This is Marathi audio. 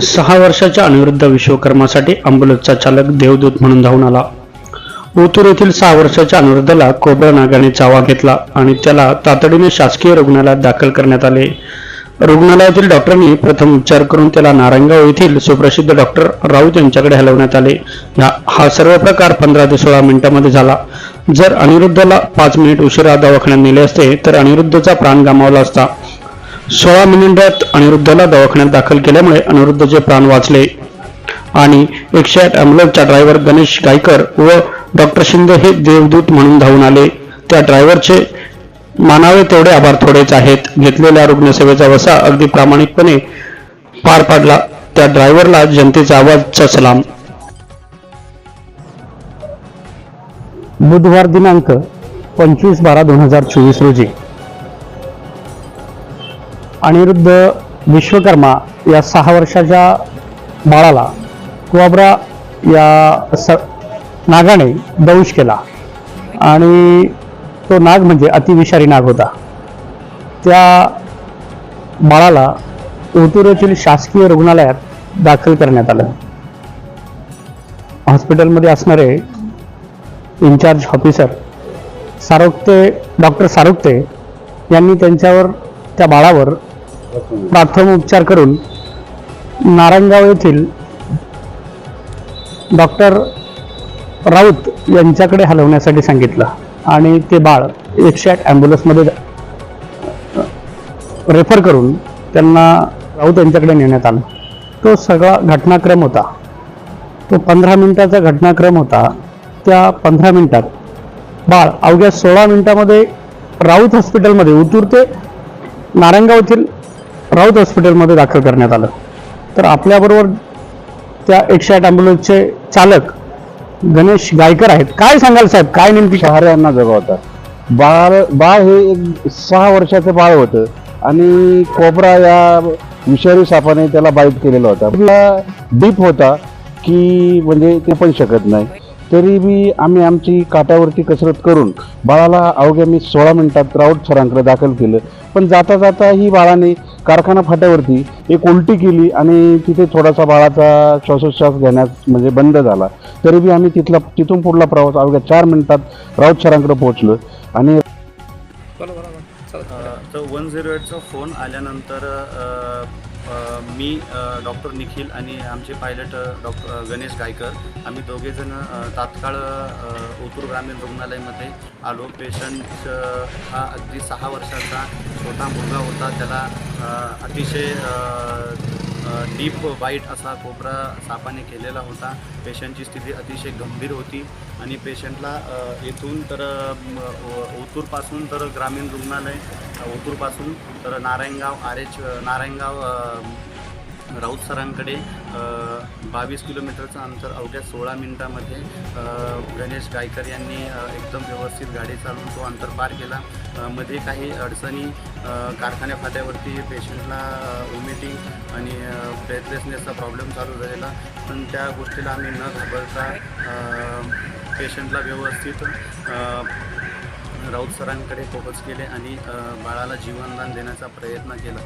सहा वर्षाच्या अनिरुद्ध विश्वकर्मासाठी अँब्युलन्सचा चालक देवदूत म्हणून धावून आला. ओतूर येथील सहा वर्षाच्या अनिरुद्धला कोबरा नागाने चावा घेतला आणि त्याला तातडीने शासकीय रुग्णालयात दाखल करण्यात आले. रुग्णालयातील डॉक्टरांनी प्रथम उपचार करून त्याला नारायणगाव येथील सुप्रसिद्ध डॉक्टर राऊत यांच्याकडे हलवण्यात आले. हा सर्व प्रकार पंधरा ते सोळा मिनिटांमध्ये झाला. जर अनिरुद्धला पाच मिनिट उशिरा दवाखान्यात नेले असते तर अनिरुद्धचा प्राण गमावला असता. सोळा मिनिटात अनिरुद्धला दवाखान्यात दाखल केल्यामुळे अनिरुद्धचे प्राण वाचले आणि एकशे आठ अँब्युलन्सचा ड्रायव्हर गणेश गायकर व डॉक्टर शिंदे हे देवदूत म्हणून धावून आले. त्या ड्रायव्हरचे मानावे तेवढे आभार थोडेच आहेत. घेतलेल्या रुग्णसेवेचा वसा अगदी प्रामाणिकपणे पार पाडला. त्या ड्रायव्हरला जनतेचा आवाजचा सलाम. बुधवार दिनांक पंचवीस बारा दोन हजार चोवीस रोजी अनिरुद्ध विश्वकर्मा या सहा वर्षाच्या बाळाला कुवाब्रा या स नागाने दंश केला. आणि तो नाग म्हणजे अतिविषारी नाग होता. त्या बाळाला ओतूर येथील शासकीय रुग्णालयात दाखल करण्यात आलं. हॉस्पिटलमध्ये असणारे in charge officer Sarogate doctor Sarogate यांनी त्यांच्यावर त्या बाळावर प्राथमिक उपचार करून नारायणगाव येथील डॉक्टर राऊत यांच्याकडे हलवण्यासाठी सांगितलं. आणि ते बाळ एकशे आठ ॲम्ब्युलन्समध्ये रेफर करून त्यांना राऊत यांच्याकडे नेण्यात आलं. तो सगळा घटनाक्रम होता. तो पंधरा मिनिटाचा घटनाक्रम होता. त्या पंधरा मिनिटात बाळ अवघ्या सोळा मिनिटामध्ये राऊत हॉस्पिटलमध्ये उतूर ते राऊत हॉस्पिटलमध्ये दाखल करण्यात आलं. तर आपल्याबरोबर त्या एकशे आठ ॲम्ब्युलन्सचे चालक गणेश गायकर आहेत. काय सांगाल साहेब? काय नेमकी? शहरांना जगवतात. बाळ बाळ हे एक सहा वर्षाचं बाळ होतं आणि कोबरा या विषारी सापाने त्याला बाईट केलेला होता. आपला डीप होता की म्हणजे ते पण शकत नाही. तरी बी आम्ही आमची काटावरती कसरत करून बाळाला अवघ्या मी सोळा मिनिटात राऊत सरांकडे दाखल केलं. पण जाता जाता ही बाळाने कारखाना फाट्यावरती एक उलटी केली आणि तिथे थोडासा बाळाचा श्वासोच्छ्वास घेण्यास म्हणजे बंद झाला. तरी बी आम्ही तिथला तिथून पुढला प्रवास अवघ्या चार मिनिटात राऊत सरांकडे पोहोचलो आणि तर वन झिरो एटचा फोन आल्यानंतर मी डॉक्टर निखिल आणि आमचे पायलट डॉक्टर गणेश गायकर आम्ही दोघेजण तात्काळ अ, ओतूर ग्रामीण रुग्णालयामध्ये आलो. पेशंट हा अगदी सहा वर्षाचा छोटा मुलगा होता. त्याला अतिशय डीप वाईट असा कोपरा सापाने केलेला होता. पेशंटची स्थिती अतिशय गंभीर होती आणि पेशंटला येथून तर ओतूरपासून तर ग्रामीण रुग्णालय ओतूरपासून तर नारायणगाव आर एच नारायणगाव राऊत सरांकडे बावीस किलोमीटरचं अंतर अवघ्या सोळा मिनिटामध्ये गणेश गायकर यांनी एकदम व्यवस्थित गाडी चालवून तो अंतर पार केला. मध्ये काही अडचणी कारखान्या फाट्यावरती पेशंटला वॉमिटिंग आणि ब्रेथलेसनेसचा प्रॉब्लेम चालू झालेला. पण त्या गोष्टीला आम्ही न घाबरता पेशंटला व्यवस्थित राऊत सरांकडे फोकस केले आणि बाळाला जीवनदान देण्याचा प्रयत्न केला.